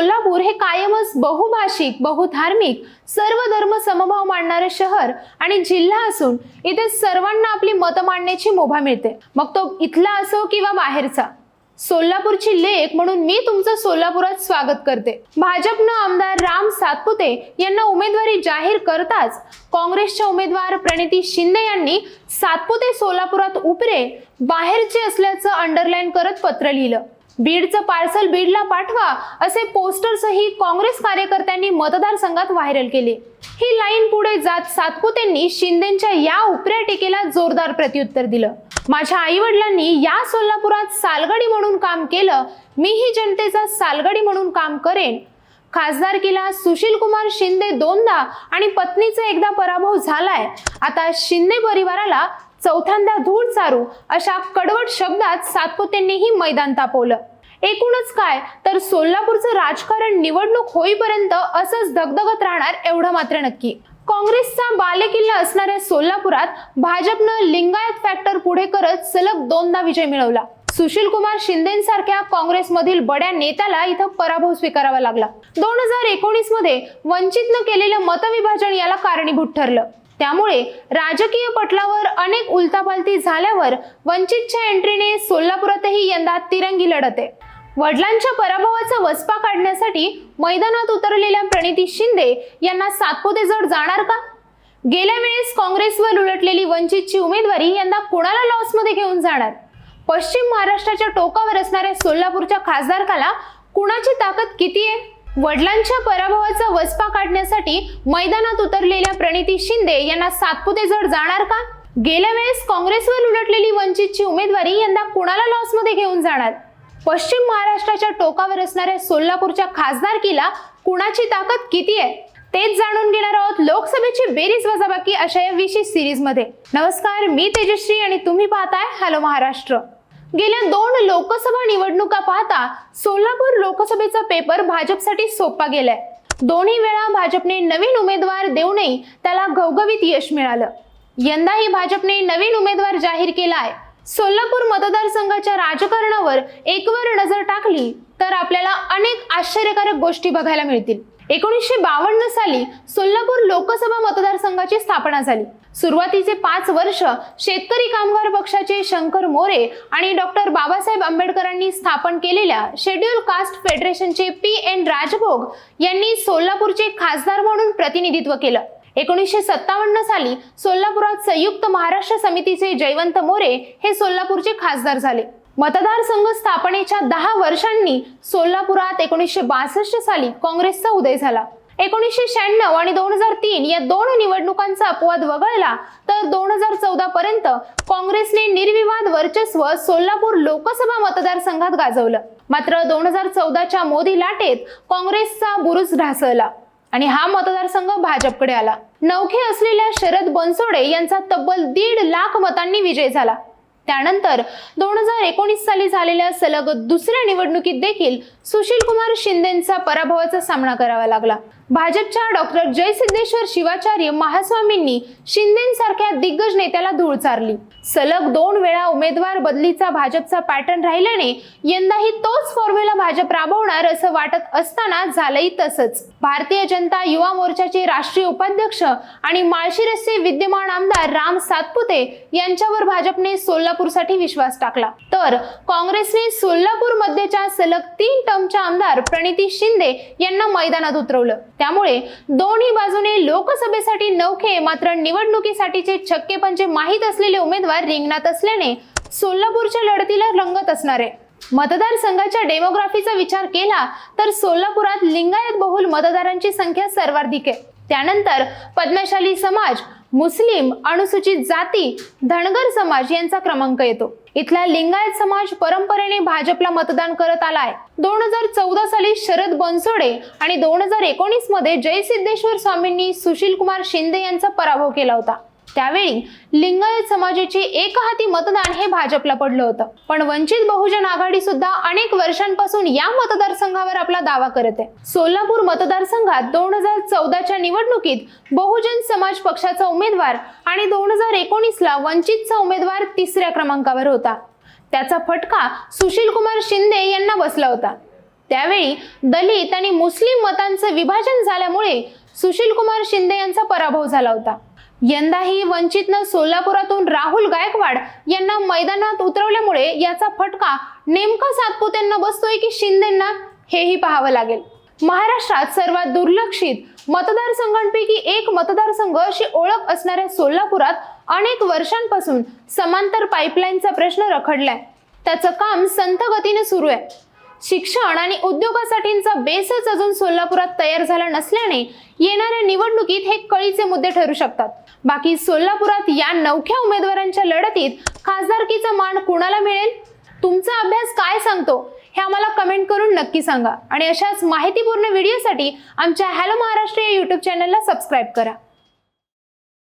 सोलापूर हे कायमच बहुभाषिक बहुधार्मिक सर्व धर्म समभाव मांडणारे शहर आणि जिल्हा असून इथे सर्वांना आपली मतं मांडण्याची मुभा मिळते. मग तो इथला असो किंवा बाहेरचा. सोलापूरची लेख म्हणून मी तुमचं सोलापुरात स्वागत करते. भाजपनं आमदार राम सातपुते यांना उमेदवारी जाहीर करताच काँग्रेसच्या उमेदवार प्रणिती शिंदे यांनी सातपुते सोलापुरात उपरे बाहेरचे असल्याचं अंडरलाईन करत पत्र लिहिलं. बीडचं पार्सल बीडला पाठवा असे पोस्टर्सही काँग्रेस कार्यकर्त्यांनी मतदारसंघात व्हायरल केले. ही लाईन पुढे जात सातपुतेंनी शिंदेच्या या उपऱ्या टीकेला जोरदार प्रत्युत्तर दिलं. माझ्या आई वडिलांनी या सोलापुरात सालगडी म्हणून काम केलं मीही जनतेचा सालगडी म्हणून काम करेन. खासदारकीला सुशील कुमार शिंदे दोनदा आणि पत्नीचा एकदा पराभव झालाय. आता शिंदे परिवाराला चौथ्यांदा धूळ चारू अशा कडवट शब्दात सातपुतेंनीही मैदान तापवलं. एकूणच काय? तर सोलापूरचं राजकारण निवडणूक होईपर्यंत असंच धगधगत राहणार एवढं मात्र नक्की. काँग्रेसचा बालेकिल्ला असणाऱ्या सोलापुरात भाजपनं लिंगायत फॅक्टर पुढे करत सलग दोनदा विजय मिळवला. सुशील कुमार शिंदेसारख्या काँग्रेसमधील बड्या नेत्याला इथं पराभव स्वीकारावा लागला. दोन हजार एकोणीसमध्ये वंचितनं केलेलं मतविभाजन याला कारणीभूत ठरलं. त्यामुळे राजकीय पटलावर अनेक उलतापालती झाल्यावर वंचितच्या एंट्रीने सोलापुरातही यंदा तिरंगी लढत. आहे वडिलांच्या पराभवाचा वसपा काढण्यासाठी मैदानात उतरलेल्या प्रणिती शिंदे यांना सातपुते जड जाणार का? गेल्या वेळेस काँग्रेसवर उलटलेली वंचितची उमेदवारी यंदा कुणाला लॉसमध्ये घेऊन जाणार? पश्चिम महाराष्ट्राच्या टोकावर असणाऱ्या सोलापूरच्या खासदारकाला कुणाची ताकद किती आहे? वडिलांच्या पराभवाचा वचपा काढण्यासाठी मैदानात उतरलेल्या प्रणिती शिंदे यांना सातपुते जड जाणार का? गेल्या वेळेस काँग्रेसवर उलटलेली वंचितची उमेदवारी यंदा कुणाला लॉसमध्ये घेऊन जाणार? पश्चिम महाराष्ट्राच्या टोकावर असणाऱ्या सोलापूरच्या खासदारकीला कुणाची ताकद किती आहे? तेच जाणून घेणार आहोत लोकसभेची बेरीज वजाबाकी अशा या विशेष सिरीजमध्ये. नमस्कार मी तेजश्री आणि तुम्ही पाहताय हॅलो महाराष्ट्र. गेल्या दोन लोकसभा निवडणुका पाहता सोलापूर लोकसभेचा पेपर भाजपसाठी सोपा गेलाय. दोन्ही वेळा भाजपने नवीन उमेदवार देऊनही त्याला घवघवीत यश मिळालं. यंदाही भाजपने नवीन उमेदवार जाहीर केला आहे सोलापूर मतदारसंघाच्या राजकारणावर एकवर नजर टाकली तर आपल्याला अनेक आश्चर्यकारक गोष्टी बघायला मिळतील. एकोणीसशे बावन्न साली सोलापूर लोकसभा मतदारसंघाची स्थापना झाली. सुरुवातीचे पाच वर्ष शेतकरी कामगार पक्षाचे शंकर मोरे आणि डॉक्टर बाबासाहेब आंबेडकरांनी स्थापन केलेल्या शेड्यूल कास्ट फेडरेशनचे पी एन राजभोग यांनी सोलापूरचे खासदार म्हणून प्रतिनिधित्व केलं. एकोणीसशे सत्तावन्न साली सोलापुरात संयुक्त महाराष्ट्र समितीचे जयवंत मोरे हे सोलापूरचे खासदार झाले. मतदारसंघ स्थापनेच्या दहा वर्षांनी सोलापुरात एकोणीसशे बासष्ट साली काँग्रेसचा उदय झाला. एकोणीसशे शहाण्णव आणि दोन हजार तीन या दोन निवडणुकांचा अपवाद वगळला तर दोन हजार चौदा पर्यंत काँग्रेसने निर्विवाद वर्चस्व सोलापूर लोकसभा मतदारसंघात गाजवलं. मात्र दोन हजार चौदाच्या मोदी लाटेत काँग्रेसचा बुरुज ढासळला आणि हा मतदारसंघ भाजपकडे आला. नौखे असलेल्या शरद बनसोडे यांचा तब्बल दीड लाख मतांनी विजय झाला. त्यानंतर दोन हजार एकोणीस साली झालेल्या सलग दुसऱ्या निवडणुकीत देखील सुशील कुमार शिंदेचा पराभवाचा सामना करावा लागला. भाजपच्या डॉक्टर जयसिद्धेश्वर शिवाचार्य महास्वामींनी शिंदेसारख्या दिग्गज नेत्याला धूळ चारली. सलग दोन वेळा उमेदवार बदलीचा भाजपचा पॅटर्न राहिल्याने यंदाही तोच फॉर्म्युला भाजप राबवणार असं वाटत असताना झालंही तसंच. भारतीय जनता युवा मोर्चाचे राष्ट्रीय उपाध्यक्ष आणि माळशिरसचे विद्यमान आमदार राम सातपुते यांच्यावर भाजपने सोलापूरसाठी विश्वास टाकला. तर काँग्रेसने सोलापूर मध्येच्या सलग तीन टर्मच्या आमदार प्रणिती शिंदे यांना मैदानात उतरवलं. त्यामुळे दोन्ही बाजूने लोकसभेसाठी नौखे मात्र निवडणुकीसाठीचे छक्के पंचे माहीत असलेले उमेदवार रिंगणात असल्याने सोलापूरच्या लढतीला रंगत असणार. आहे मतदारसंघाच्या डेमोग्राफीचा विचार केला तर सोलापुरात लिंगायत बहुल मतदारांची संख्या सर्वाधिक आहे. त्यानंतर पद्मशाली समाज मुस्लिम अनुसूचित जाती धनगर समाज यांचा क्रमांक येतो. इथला लिंगायत समाज परंपरेने भाजपला मतदान करत आलाय. दोन हजार चौदा साली शरद बनसोडे आणि दोन हजार एकोणीसमध्ये जयसिद्धेश्वर स्वामींनी सुशील कुमार शिंदे यांचा पराभव केला होता. त्यावेळी लिंगायत समाजाची एकहाती मतदान हे भाजपला पडलं होतं. पण वंचित बहुजन आघाडी सुद्धा अनेक वर्षांपासून या मतदारसंघावर आपला दावा करत आहे. सोलापूर मतदारसंघात दोन हजार चौदाच्या निवडणुकीत बहुजन समाज पक्षाचा उमेदवार आणि दोन हजार एकोणीसला वंचितचा उमेदवार तिसऱ्या क्रमांकावर होता. त्याचा फटका सुशील कुमार शिंदे यांना बसला होता. त्यावेळी दलित आणि मुस्लिम मतांचं विभाजन झाल्यामुळे सुशील कुमार शिंदे यांचा पराभव झाला होता. यंदाही वंचितनं सोलापुरातून राहुल गायकवाड यांना मैदानात उतरवल्यामुळे याचा फटका नेमका सातपुत्यांना बसतोय की शिंदेंना हेही पाहावं लागेल. महाराष्ट्रात सर्वात दुर्लक्षित मतदारसंघांपैकी एक मतदारसंघ अशी ओळख असणाऱ्या सोलापुरात अनेक वर्षांपासून समांतर पाईपलाईनचा प्रश्न रखडलाय. त्याचं काम संथ गतीने सुरू आहे. शिक्षण आणि उद्योगासाठींचा बेसच अजून सोलापुरात तयार झाला नसल्याने येणाऱ्या निवडणुकीत हे कळीचे मुद्दे ठरू शकतात. बाकी सोलापुरात या नवख्या उमेदवारांच्या लढतीत खासदारकीचा मान कुणाला मिळेल? तुमचा अभ्यास काय सांगतो? हे आम्हाला कमेंट करून नक्की सांगा. आणि अशाच माहितीपूर्ण व्हिडिओसाठी आमच्या हॅलो महाराष्ट्र या यूट्यूब चॅनलला सबस्क्राईब करा.